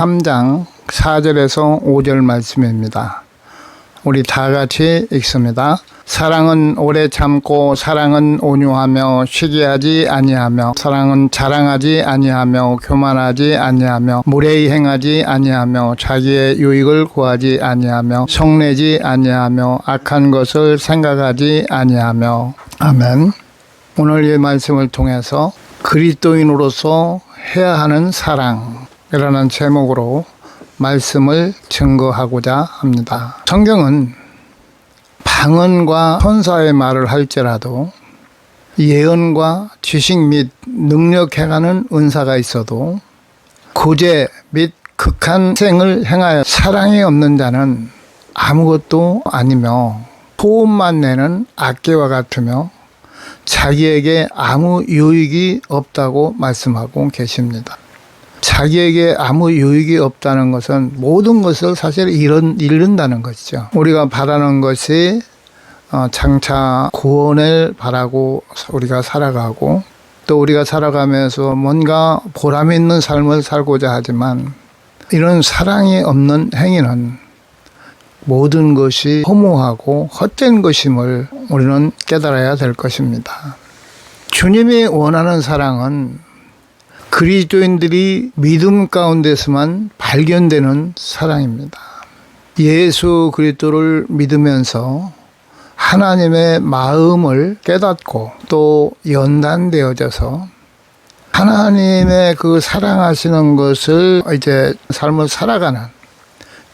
3장 4절에서 5절 말씀입니다. 우리 다 같이 읽습니다. 사랑은 오래 참고 사랑은 온유하며 시기하지 아니하며 사랑은 자랑하지 아니하며 교만하지 아니하며 무례히 행하지 아니하며 자기의 유익을 구하지 아니하며 성내지 아니하며 악한 것을 생각하지 아니하며 아멘. 오늘 이 말씀을 통해서 그리스도인으로서 해야 하는 사랑 이라는 제목으로 말씀을 증거하고자 합니다. 성경은 방언과 천사의 말을 할지라도 예언과 지식 및 능력 행하는 은사가 있어도 구제 및 극한 생을 행하여 사랑이 없는 자는 아무것도 아니며 소음만 내는 악기와 같으며 자기에게 아무 유익이 없다고 말씀하고 계십니다. 자기에게 아무 유익이 없다는 것은 모든 것을 사실 잃은, 잃는다는 것이죠. 우리가 바라는 것이 어, 장차 구원을 바라고 우리가 살아가고 또 우리가 살아가면서 뭔가 보람 있는 삶을 살고자 하지만 이런 사랑이 없는 행위는 모든 것이 허무하고 헛된 것임을 우리는 깨달아야 될 것입니다. 주님이 원하는 사랑은 그리스도인들이 믿음 가운데서만 발견되는 사랑입니다. 예수 그리스도를 믿으면서 하나님의 마음을 깨닫고 또 연단되어져서 하나님의 그 사랑하시는 것을 이제 삶을 살아가는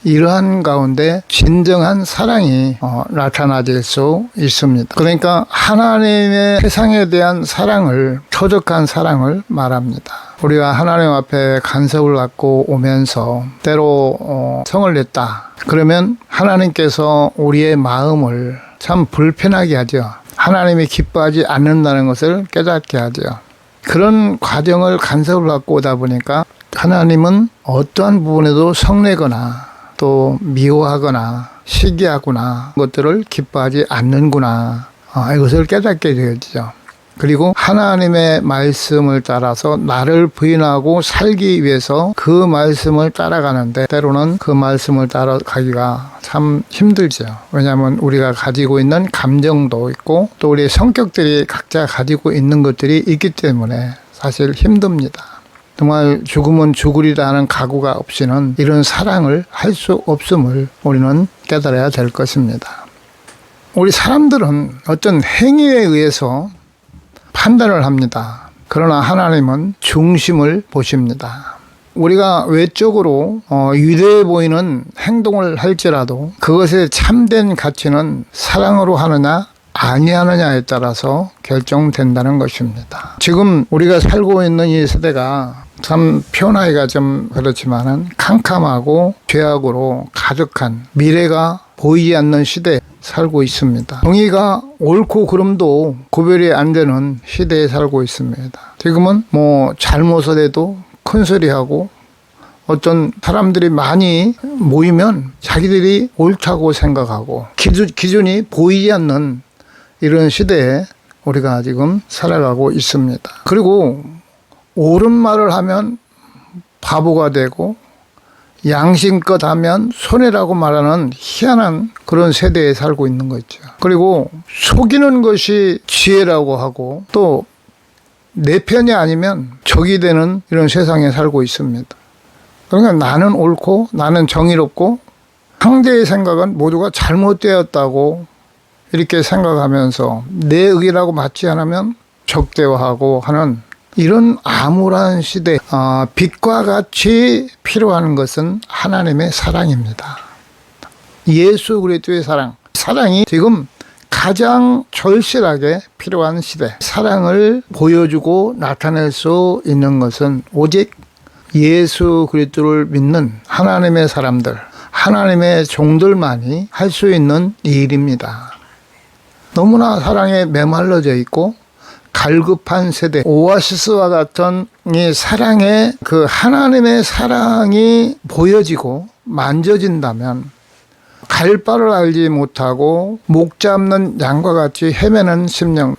이러한 가운데 진정한 사랑이 어, 나타나질 수 있습니다. 그러니까 하나님의 세상에 대한 사랑을 초적한 사랑을 말합니다. 우리가 하나님 앞에 간섭을 갖고 오면서 때로 어, 성을 냈다. 그러면 하나님께서 우리의 마음을 참 불편하게 하죠. 하나님이 기뻐하지 않는다는 것을 깨닫게 하죠. 그런 과정을 간섭을 갖고 오다 보니까 하나님은 어떠한 부분에도 성내거나 또 미워하거나 시기하거나 것들을 기뻐하지 않는구나. 어, 이것을 깨닫게 되죠. 그리고 하나님의 말씀을 따라서 나를 부인하고 살기 위해서 그 말씀을 따라가는데 때로는 그 말씀을 따라가기가 참 힘들죠. 왜냐하면 우리가 가지고 있는 감정도 있고 또 우리의 성격들이 각자 가지고 있는 것들이 있기 때문에 사실 힘듭니다. 정말 죽으면 죽으리라는 각오가 없이는 이런 사랑을 할 수 없음을 우리는 깨달아야 될 것입니다. 우리 사람들은 어떤 행위에 의해서 판단을 합니다. 그러나 하나님은 중심을 보십니다. 우리가 외적으로 어, 유대해 보이는 행동을 할지라도 그것의 참된 가치는 사랑으로 하느냐 아니하느냐에 따라서 결정된다는 것입니다. 지금 우리가 살고 있는 이 세대가 참 표현하기가 좀 그렇지만은 캄캄하고 죄악으로 가득한 미래가 보이지 않는 시대에 살고 있습니다. 정의가 옳고 그름도 구별이 안 되는 시대에 살고 있습니다. 지금은 뭐 잘못을 해도 큰 소리하고 어떤 사람들이 많이 모이면 자기들이 옳다고 생각하고 기준, 기준이 보이지 않는 이런 시대에 우리가 지금 살아가고 있습니다. 그리고 옳은 말을 하면 바보가 되고 양심껏 하면 손해라고 말하는 희한한 그런 세대에 살고 있는 거죠. 그리고 속이는 것이 지혜라고 하고 또 내 편이 아니면 적이 되는 이런 세상에 살고 있습니다. 그러니까 나는 옳고 나는 정의롭고 상대의 생각은 모두가 잘못되었다고 이렇게 생각하면서 내 의견하고 맞지 않으면 적대화하고 하는 이런 암울한 시대, 어, 빛과 같이 필요한 것은 하나님의 사랑입니다. 예수 그리스도의 사랑, 사랑이 지금 가장 절실하게 필요한 시대. 사랑을 보여주고 나타낼 수 있는 것은 오직 예수 그리스도를 믿는 하나님의 사람들, 하나님의 종들만이 할 수 있는 일입니다. 너무나 사랑에 메말라져 있고 갈급한 세대, 오아시스와 같은 이 사랑의 그 하나님의 사랑이 보여지고 만져진다면 갈 바를 알지 못하고 목 잡는 양과 같이 헤매는 심령,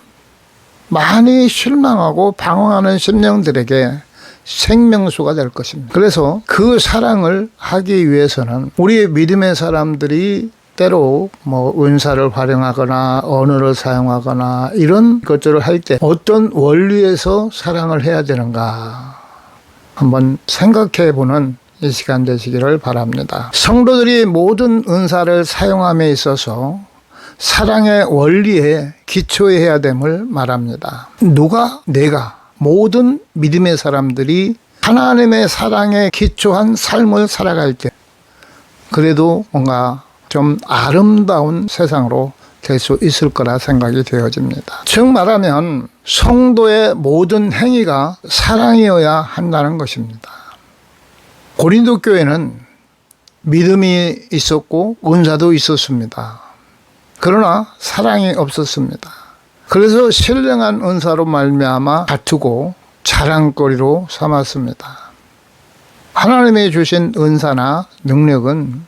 많이 실망하고 방황하는 심령들에게 생명수가 될 것입니다. 그래서 그 사랑을 하기 위해서는 우리의 믿음의 사람들이 때로 뭐 은사를 활용하거나 언어를 사용하거나 이런 것들을 할 때 어떤 원리에서 사랑을 해야 되는가 한번 생각해 보는 이 시간 되시기를 바랍니다. 성도들이 모든 은사를 사용함에 있어서 사랑의 원리에 기초해야 됨을 말합니다. 누가 내가 모든 믿음의 사람들이 하나님의 사랑에 기초한 삶을 살아갈 때 그래도 뭔가 좀 아름다운 세상으로 될 수 있을 거라 생각이 되어집니다. 즉 말하면 성도의 모든 행위가 사랑이어야 한다는 것입니다. 고린도 교회는 믿음이 있었고 은사도 있었습니다. 그러나 사랑이 없었습니다. 그래서 신령한 은사로 말미암아 다투고 자랑거리로 삼았습니다. 하나님이 주신 은사나 능력은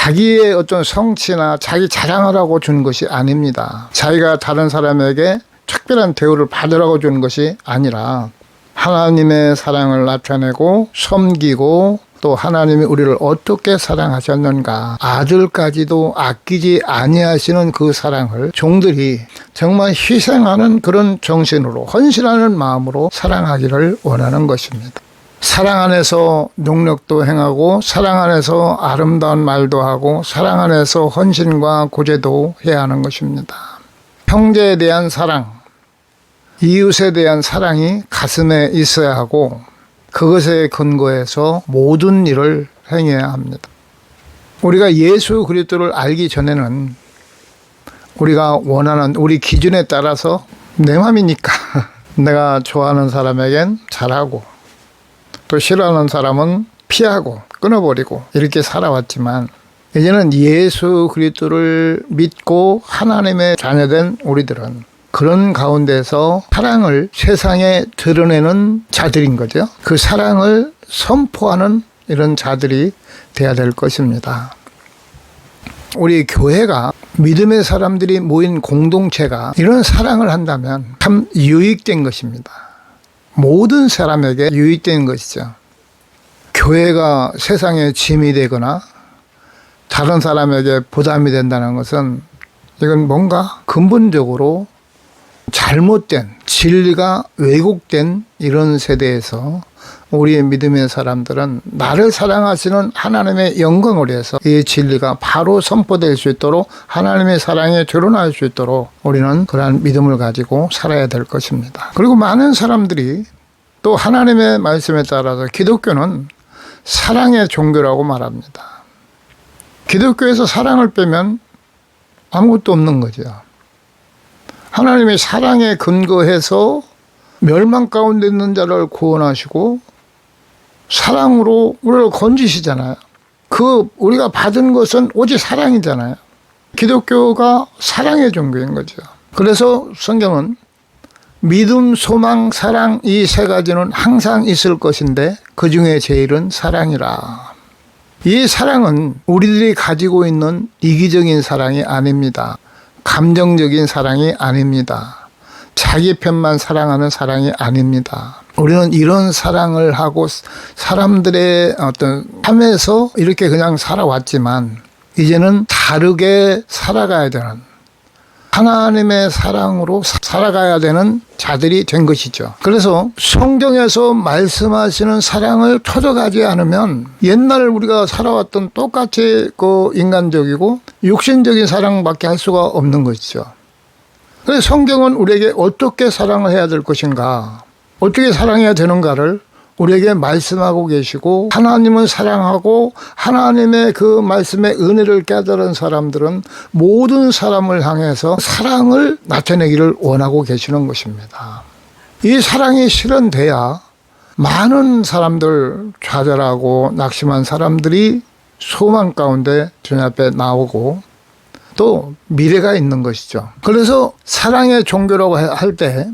자기의 어떤 성취나 자기 자랑하라고 준 것이 아닙니다. 자기가 다른 사람에게 특별한 대우를 받으라고 주는 것이 아니라 하나님의 사랑을 나타내고 섬기고 또 하나님이 우리를 어떻게 사랑하셨는가 아들까지도 아끼지 아니하시는 그 사랑을 종들이 정말 희생하는 그런 정신으로 헌신하는 마음으로 사랑하기를 원하는 것입니다. 사랑 안에서 능력도 행하고 사랑 안에서 아름다운 말도 하고 사랑 안에서 헌신과 고제도 해야 하는 것입니다. 형제에 대한 사랑, 이웃에 대한 사랑이 가슴에 있어야 하고 그것에 근거해서 모든 일을 행해야 합니다. 우리가 예수 그리스도를 알기 전에는 우리가 원하는 우리 기준에 따라서 내 맘이니까 내가 좋아하는 사람에겐 잘하고 또 싫어하는 사람은 피하고 끊어버리고 이렇게 살아왔지만 이제는 예수 그리스도를 믿고 하나님의 자녀된 우리들은 그런 가운데서 사랑을 세상에 드러내는 자들인 거죠. 그 사랑을 선포하는 이런 자들이 돼야 될 것입니다. 우리 교회가 믿음의 사람들이 모인 공동체가 이런 사랑을 한다면 참 유익된 것입니다. 모든 사람에게 유익된 것이죠. 교회가 세상에 짐이 되거나 다른 사람에게 부담이 된다는 것은 이건 뭔가 근본적으로 잘못된 진리가 왜곡된 이런 세대에서 우리의 믿음의 사람들은 나를 사랑하시는 하나님의 영광을 위해서 이 진리가 바로 선포될 수 있도록 하나님의 사랑에 드러날 수 있도록 우리는 그러한 믿음을 가지고 살아야 될 것입니다. 그리고 많은 사람들이 또 하나님의 말씀에 따라서 기독교는 사랑의 종교라고 말합니다. 기독교에서 사랑을 빼면 아무것도 없는 거죠. 하나님의 사랑에 근거해서 멸망 가운데 있는 자를 구원하시고 사랑으로 우리를 건지시잖아요. 그 우리가 받은 것은 오직 사랑이잖아요. 기독교가 사랑의 종교인 거죠. 그래서 성경은 믿음, 소망, 사랑 이 세 가지는 항상 있을 것인데 그 중에 제일은 사랑이라. 이 사랑은 우리들이 가지고 있는 이기적인 사랑이 아닙니다. 감정적인 사랑이 아닙니다. 자기 편만 사랑하는 사랑이 아닙니다. 우리는 이런 사랑을 하고 사람들의 어떤 삶에서 이렇게 그냥 살아왔지만 이제는 다르게 살아가야 되는 하나님의 사랑으로 살아가야 되는 자들이 된 것이죠. 그래서 성경에서 말씀하시는 사랑을 터져가지 않으면 옛날 우리가 살아왔던 똑같이 그 인간적이고 육신적인 사랑밖에 할 수가 없는 것이죠. 그래서 성경은 우리에게 어떻게 사랑을 해야 될 것인가, 어떻게 사랑해야 되는가를 우리에게 말씀하고 계시고 하나님을 사랑하고 하나님의 그 말씀의 은혜를 깨달은 사람들은 모든 사람을 향해서 사랑을 나타내기를 원하고 계시는 것입니다. 이 사랑이 실현돼야 많은 사람들 좌절하고 낙심한 사람들이 소망 가운데 주님 앞에 나오고 또 미래가 있는 것이죠. 그래서 사랑의 종교라고 할 때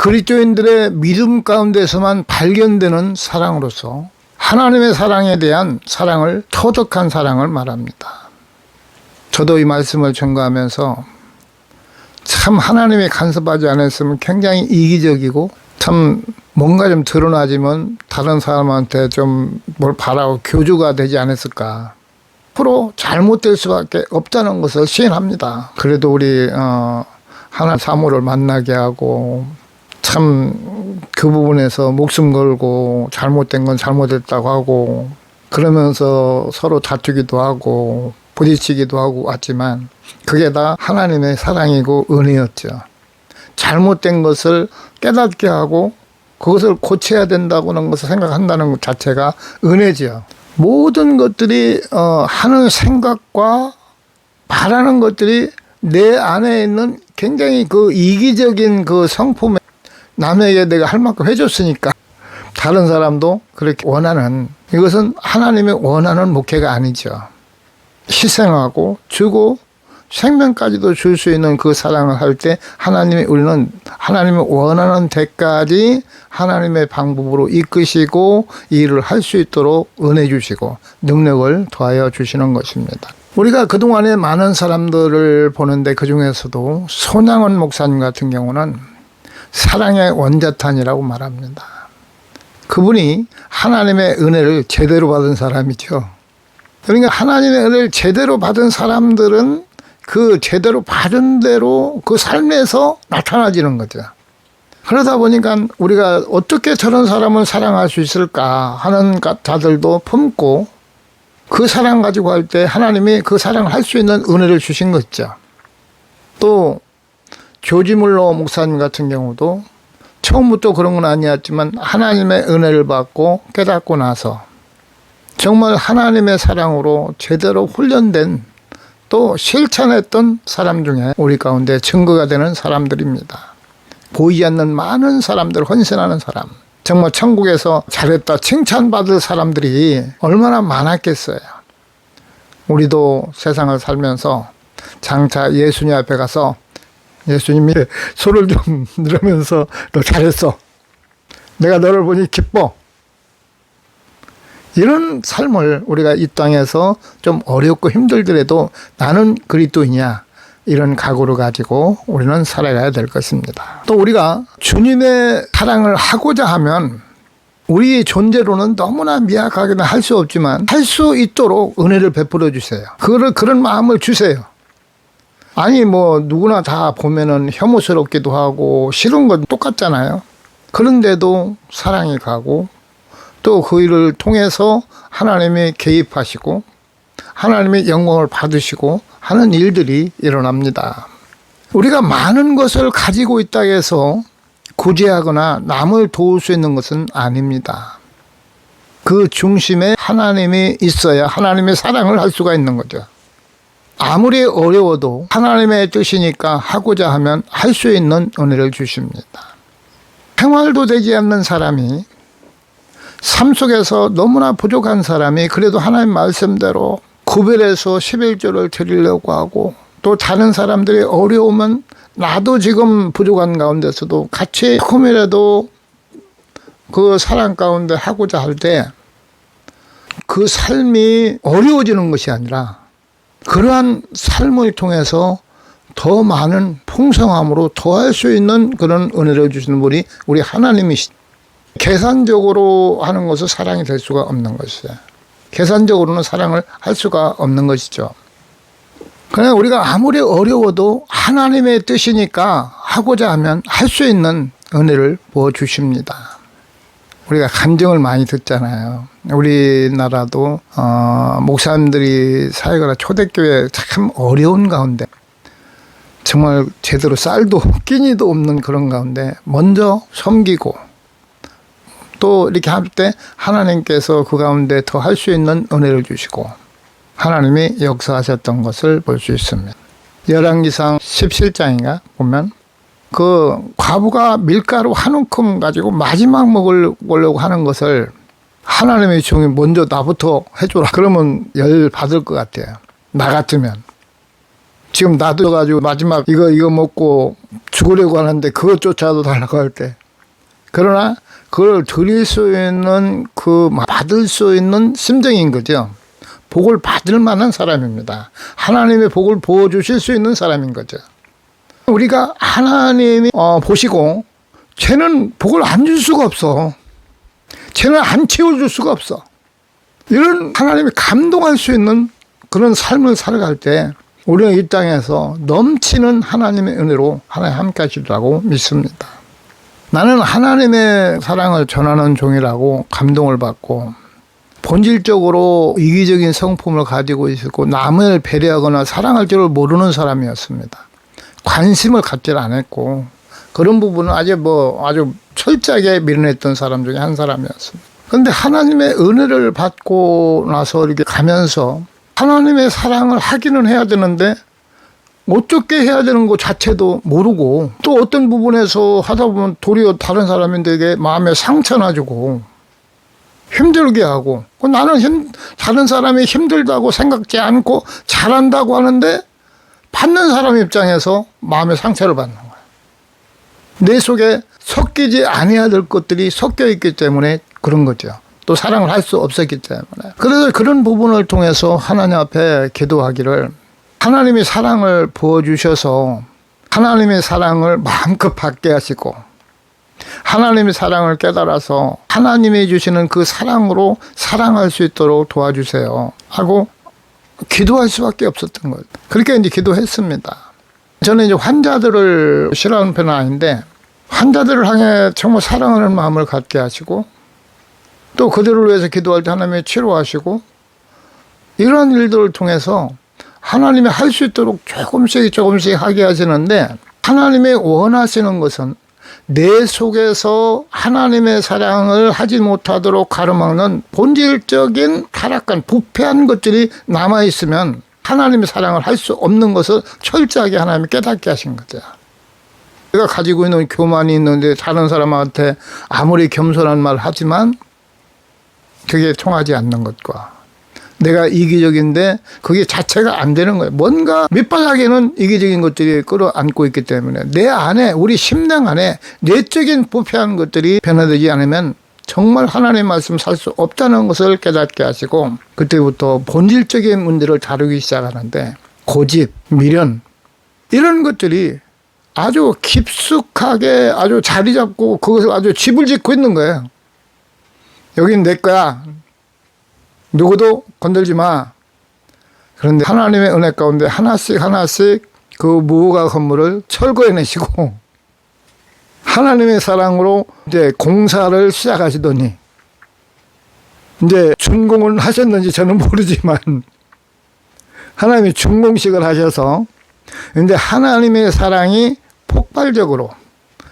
그리스도인들의 믿음 가운데서만 발견되는 사랑으로서 하나님의 사랑에 대한 사랑을 터득한 사랑을 말합니다. 저도 이 말씀을 전가하면서 참 하나님의 간섭하지 않았으면 굉장히 이기적이고 참 뭔가 좀 드러나지만 다른 사람한테 좀 뭘 바라고 교주가 되지 않았을까. 앞으로 잘못될 수밖에 없다는 것을 시인합니다. 그래도 우리 어, 하나 사모를 만나게 하고 참 그 부분에서 목숨 걸고 잘못된 건 잘못했다고 하고 그러면서 서로 다투기도 하고 부딪히기도 하고 왔지만 그게 다 하나님의 사랑이고 은혜였죠. 잘못된 것을 깨닫게 하고 그것을 고쳐야 된다고는 것을 생각한다는 것 자체가 은혜지요. 모든 것들이 어, 하는 생각과 바라는 것들이 내 안에 있는 굉장히 그 이기적인 그 성품에 남에게 내가 할 만큼 해줬으니까 다른 사람도 그렇게 원하는 이것은 하나님의 원하는 목회가 아니죠. 희생하고 주고 생명까지도 줄 수 있는 그 사랑을 할 때 하나님이 우리는 하나님이 원하는 데까지 하나님의 방법으로 이끄시고 이 일을 할 수 있도록 은혜 주시고 능력을 더하여 주시는 것입니다. 우리가 그동안에 많은 사람들을 보는데 그 중에서도 손양원 목사님 같은 경우는 사랑의 원자탄이라고 말합니다. 그분이 하나님의 은혜를 제대로 받은 사람이죠. 그러니까 하나님의 은혜를 제대로 받은 사람들은 그 제대로 받은 대로 그 삶에서 나타나지는 거죠. 그러다 보니까 우리가 어떻게 저런 사람을 사랑할 수 있을까 하는 자들도 품고 그 사랑 가지고 할 때 하나님이 그 사랑을 할 수 있는 은혜를 주신 거죠. 또 조지물로 목사님 같은 경우도 처음부터 그런 건 아니었지만 하나님의 은혜를 받고 깨닫고 나서 정말 하나님의 사랑으로 제대로 훈련된 또 실천했던 사람 중에 우리 가운데 증거가 되는 사람들입니다. 보이지 않는 많은 사람들, 헌신하는 사람. 정말 천국에서 잘했다 칭찬받을 사람들이 얼마나 많았겠어요. 우리도 세상을 살면서 장차 예수님 앞에 가서 예수님이 손을 좀 들으면서 너 잘했어. 내가 너를 보니 기뻐. 이런 삶을 우리가 이 땅에서 좀 어렵고 힘들더라도 나는 그리스도이냐 이런 각오를 가지고 우리는 살아가야 될 것입니다. 또 우리가 주님의 사랑을 하고자 하면 우리 존재로는 너무나 미약하게는 할 수 없지만 할 수 있도록 은혜를 베풀어 주세요. 그런 그런 마음을 주세요. 아니 뭐 누구나 다 보면은 혐오스럽기도 하고 싫은 건 똑같잖아요. 그런데도 사랑이 가고 또 그 일을 통해서 하나님이 개입하시고 하나님의 영광을 받으시고 하는 일들이 일어납니다. 우리가 많은 것을 가지고 있다 해서 구제하거나 남을 도울 수 있는 것은 아닙니다. 그 중심에 하나님이 있어야 하나님의 사랑을 할 수가 있는 거죠. 아무리 어려워도 하나님의 뜻이니까 하고자 하면 할 수 있는 은혜를 주십니다. 생활도 되지 않는 사람이 삶 속에서 너무나 부족한 사람이 그래도 하나님 말씀대로 구별해서 11조를 드리려고 하고 또 다른 사람들이 어려우면 나도 지금 부족한 가운데서도 같이 조금이라도 그 사랑 가운데 하고자 할 때 그 삶이 어려워지는 것이 아니라 그러한 삶을 통해서 더 많은 풍성함으로 더할 수 있는 그런 은혜를 주시는 분이 우리 하나님이시. 계산적으로 하는 것은 사랑이 될 수가 없는 것이에요. 계산적으로는 사랑을 할 수가 없는 것이죠. 그냥 우리가 아무리 어려워도 하나님의 뜻이니까 하고자 하면 할 수 있는 은혜를 부어 주십니다. 우리가 간증을 많이 듣잖아요. 우리나라도 어, 목사님들이 사회가 초대교회 참 어려운 가운데 정말 제대로 쌀도 끼니도 없는 그런 가운데 먼저 섬기고 또 이렇게 할 때 하나님께서 그 가운데 더 할 수 있는 은혜를 주시고 하나님이 역사하셨던 것을 볼 수 있습니다. 열왕기상 17장인가 보면 그 과부가 밀가루 한 움큼 가지고 마지막 먹으려고 하는 것을 하나님의 종이 먼저 나부터 해줘라. 그러면 열 받을 것 같아요. 나 같으면. 지금 나도 가지고 마지막 이거 이거 먹고 죽으려고 하는데 그것조차도 달라고 할 때. 그러나 그걸 드릴 수 있는 그 받을 수 있는 심정인 거죠. 복을 받을 만한 사람입니다. 하나님의 복을 부어 주실 수 있는 사람인 거죠. 우리가 하나님이 어, 보시고 쟤는 복을 안 줄 수가 없어. 쟤는 안 채워줄 수가 없어. 이런 하나님이 감동할 수 있는 그런 삶을 살아갈 때 우리는 이 땅에서 넘치는 하나님의 은혜로 하나님 함께 하시리라고 믿습니다. 나는 하나님의 사랑을 전하는 종이라고 감동을 받고 본질적으로 이기적인 성품을 가지고 있었고 남을 배려하거나 사랑할 줄을 모르는 사람이었습니다. 관심을 갖질 않았고 그런 부분은 아주 뭐 아주 철저하게 밀어냈던 사람 중에 한 사람이었습니다. 그런데 하나님의 은혜를 받고 나서 이렇게 가면서 하나님의 사랑을 하기는 해야 되는데 어떻게 해야 되는 것 자체도 모르고 또 어떤 부분에서 하다 보면 도리어 다른 사람들에게 마음에 상처나 주고 힘들게 하고 그 나는 힘, 다른 사람이 힘들다고 생각지 않고 잘한다고 하는데 받는 사람 입장에서 마음의 상처를 받는 거야. 내 속에 섞이지 아니해야 될 것들이 섞여 있기 때문에 그런 거죠. 또 사랑을 할 수 없었기 때문에. 그래서 그런 부분을 통해서 하나님 앞에 기도하기를 하나님이 사랑을 부어주셔서 하나님의 사랑을 마음껏 받게 하시고 하나님의 사랑을 깨달아서 하나님이 주시는 그 사랑으로 사랑할 수 있도록 도와주세요. 하고 기도할 수밖에 없었던 거예요. 그렇게 이제 기도했습니다. 저는 이제 환자들을 싫어하는 편은 아닌데 환자들을 향해 정말 사랑하는 마음을 갖게 하시고 또 그들을 위해서 기도할 때 하나님이 치료하시고 이러한 일들을 통해서 하나님이 할 수 있도록 조금씩 조금씩 하게 하시는데 하나님이 원하시는 것은 내 속에서 하나님의 사랑을 하지 못하도록 가로막는 본질적인 타락한 부패한 것들이 남아 있으면 하나님의 사랑을 할 수 없는 것을 철저하게 하나님이 깨닫게 하신 거죠. 내가 가지고 있는 교만이 있는데 다른 사람한테 아무리 겸손한 말을 하지만 그게 통하지 않는 것과 내가 이기적인데 그게 자체가 안 되는 거예요. 뭔가 밑바닥에는 이기적인 것들이 끌어안고 있기 때문에 내 안에 우리 심령 안에 내적인 부패한 것들이 변화되지 않으면 정말 하나님의 말씀 살 수 없다는 것을 깨닫게 하시고 그때부터 본질적인 문제를 다루기 시작하는데 고집, 미련 이런 것들이 아주 깊숙하게 아주 자리 잡고 그것을 아주 집을 짓고 있는 거예요. 여긴 내 거야. 누구도 건들지 마. 그런데 하나님의 은혜 가운데 하나씩 하나씩 그 무허가 건물을 철거해내시고 하나님의 사랑으로 이제 공사를 시작하시더니 이제 준공을 하셨는지 저는 모르지만 하나님이 준공식을 하셔서 근데 하나님의 사랑이 폭발적으로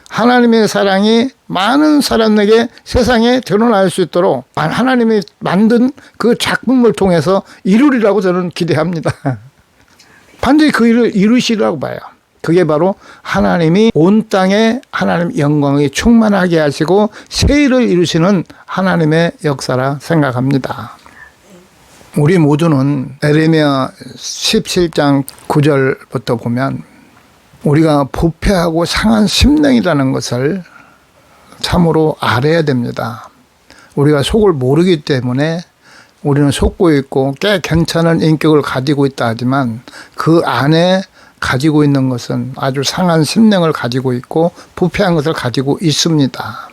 하나님의 사랑이 많은 사람에게 세상에 드러날 수 있도록 하나님이 만든 그 작품을 통해서 이루리라고 저는 기대합니다. 반드시 그 일을 이루시라고 봐요. 그게 바로 하나님이 온 땅에 하나님 영광이 충만하게 하시고 새 일을 이루시는 하나님의 역사라 생각합니다. 우리 모두는 에레미야 17장 9절부터 보면 우리가 부패하고 상한 심령이라는 것을 참으로 알아야 됩니다. 우리가 속을 모르기 때문에 우리는 속고 있고 꽤 괜찮은 인격을 가지고 있다 하지만 그 안에 가지고 있는 것은 아주 상한 심령을 가지고 있고 부패한 것을 가지고 있습니다.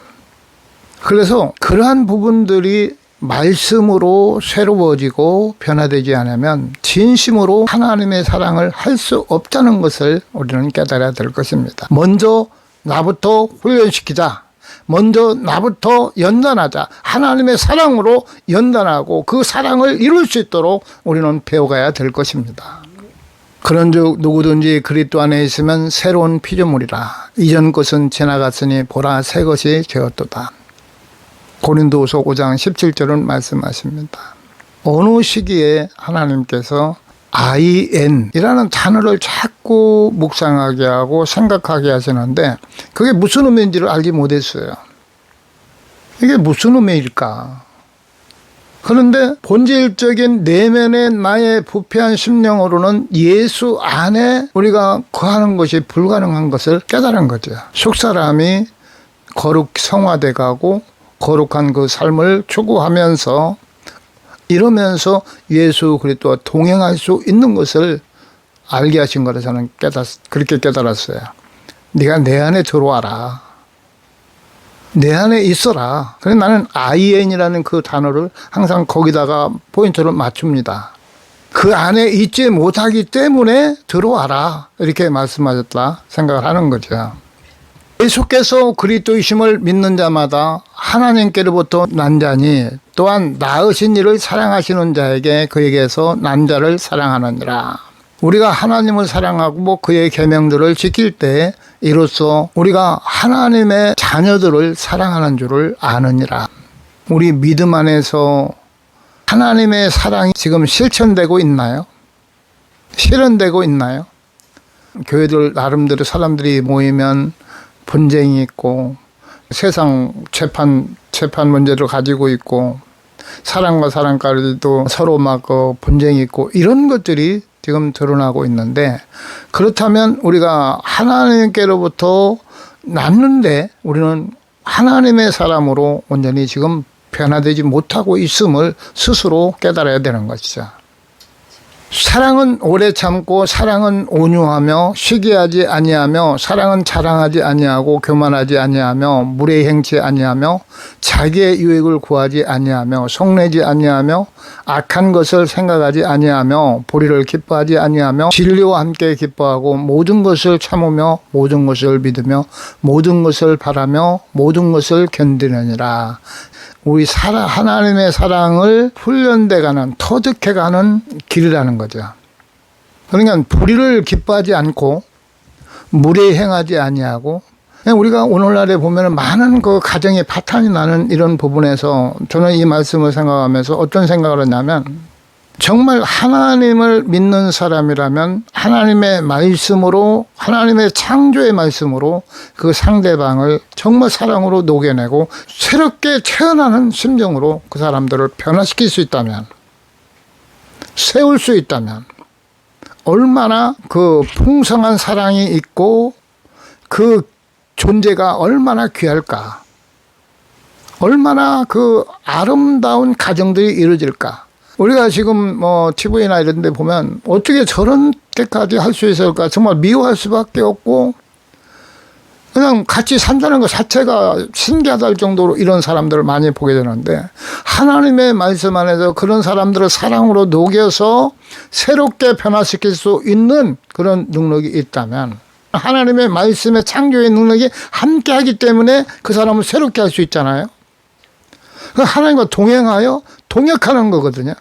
그래서 그러한 부분들이 말씀으로 새로워지고 변화되지 않으면 진심으로 하나님의 사랑을 할 수 없다는 것을 우리는 깨달아야 될 것입니다. 먼저 나부터 훈련시키자. 먼저 나부터 연단하자. 하나님의 사랑으로 연단하고 그 사랑을 이룰 수 있도록 우리는 배워가야 될 것입니다. 그런즉 누구든지 그리스도 안에 있으면 새로운 피조물이라 이전 것은 지나갔으니 보라 새 것이 되었도다. 고린도후서 5장 17절은 말씀하십니다. 어느 시기에 하나님께서 IN이라는 단어를 자꾸 묵상하게 하고 생각하게 하시는데 그게 무슨 의미인지를 알지 못했어요. 이게 무슨 의미일까? 그런데 본질적인 내면의 나의 부패한 심령으로는 예수 안에 우리가 거하는 것이 불가능한 것을 깨달은 거죠. 속 사람이 거룩 성화돼 가고 거룩한 그 삶을 추구하면서 이러면서 예수 그리스도와 동행할 수 있는 것을 알게 하신 거라 저는 깨닫 그렇게 깨달았어요. 네가 내 안에 들어와라. 내 안에 있어라. 그래서 나는 IN이라는 그 단어를 항상 거기다가 포인트를 맞춥니다. 그 안에 있지 못하기 때문에 들어와라. 이렇게 말씀하셨다 생각을 하는 거죠. 예수께서 그리스도이심을 믿는 자마다 하나님께로부터 난 자니 또한 나으신 이를 사랑하시는 자에게 그에게서 난 자를 사랑하느니라. 우리가 하나님을 사랑하고 뭐 그의 계명들을 지킬 때 이로써 우리가 하나님의 자녀들을 사랑하는 줄을 아느니라. 우리 믿음 안에서 하나님의 사랑이 지금 실천되고 있나요? 실현되고 있나요? 교회들 나름대로 사람들이 모이면 분쟁이 있고 세상 재판 재판 문제를 가지고 있고 사랑과 사랑까지도 서로 막 그 분쟁이 있고 이런 것들이 지금 드러나고 있는데 그렇다면 우리가 하나님께로부터 났는데 우리는 하나님의 사람으로 온전히 지금 변화되지 못하고 있음을 스스로 깨달아야 되는 것이죠. 사랑은 오래 참고 사랑은 온유하며 시기하지 아니하며 사랑은 자랑하지 아니하고 교만하지 아니하며 무례 행치 아니하며 자기의 유익을 구하지 아니하며 속내지 아니하며 악한 것을 생각하지 아니하며 보리를 기뻐하지 아니하며 진리와 함께 기뻐하고 모든 것을 참으며 모든 것을 믿으며 모든 것을 바라며 모든 것을 견디느니라 우리 사랑, 하나님의 사랑을 훈련돼가는 터득해가는 길이라는 거죠. 그러니까 불의를 기뻐하지 않고 무례 행하지 아니하고 그냥 우리가 오늘날에 보면 많은 그 가정의 파탄이 나는 이런 부분에서 저는 이 말씀을 생각하면서 어떤 생각을 했냐면 정말 하나님을 믿는 사람이라면 하나님의 말씀으로 하나님의 창조의 말씀으로 그 상대방을 정말 사랑으로 녹여내고 새롭게 태어나는 심정으로 그 사람들을 변화시킬 수 있다면 세울 수 있다면 얼마나 그 풍성한 사랑이 있고 그 존재가 얼마나 귀할까? 얼마나 그 아름다운 가정들이 이루어질까 우리가 지금 뭐 TV나 이런 데 보면 어떻게 저런 때까지 할 수 있을까 정말 미워할 수밖에 없고 그냥 같이 산다는 것 자체가 신기하다 할 정도로 이런 사람들을 많이 보게 되는데 하나님의 말씀 안에서 그런 사람들을 사랑으로 녹여서 새롭게 변화시킬 수 있는 그런 능력이 있다면 하나님의 말씀의 창조의 능력이 함께 하기 때문에 그 사람을 새롭게 할 수 있잖아요. 그 하나님과 동행하여 동역하는 거거든요.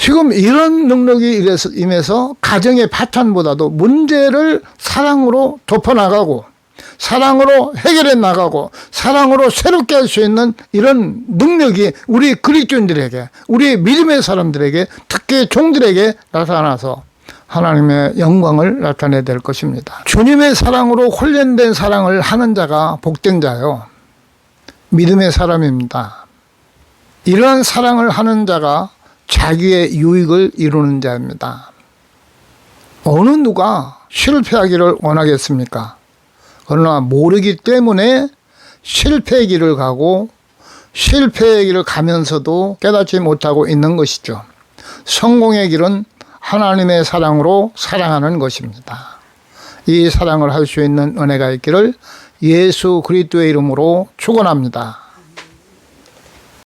지금 이런 능력이 임해서 가정의 파탄보다도 문제를 사랑으로 덮어나가고 사랑으로 해결해 나가고 사랑으로 새롭게 할 수 있는 이런 능력이 우리 그리스도인들에게 우리 믿음의 사람들에게 특히 종들에게 나타나서 하나님의 영광을 나타내야 될 것입니다. 주님의 사랑으로 훈련된 사랑을 하는 자가 복된 자요. 믿음의 사람입니다. 이러한 사랑을 하는 자가 자기의 유익을 이루는 자입니다. 어느 누가 실패하기를 원하겠습니까? 그러나 모르기 때문에 실패의 길을 가고 실패의 길을 가면서도 깨닫지 못하고 있는 것이죠. 성공의 길은 하나님의 사랑으로 사랑하는 것입니다. 이 사랑을 할 수 있는 은혜가 있기를 예수 그리스도의 이름으로 축원합니다.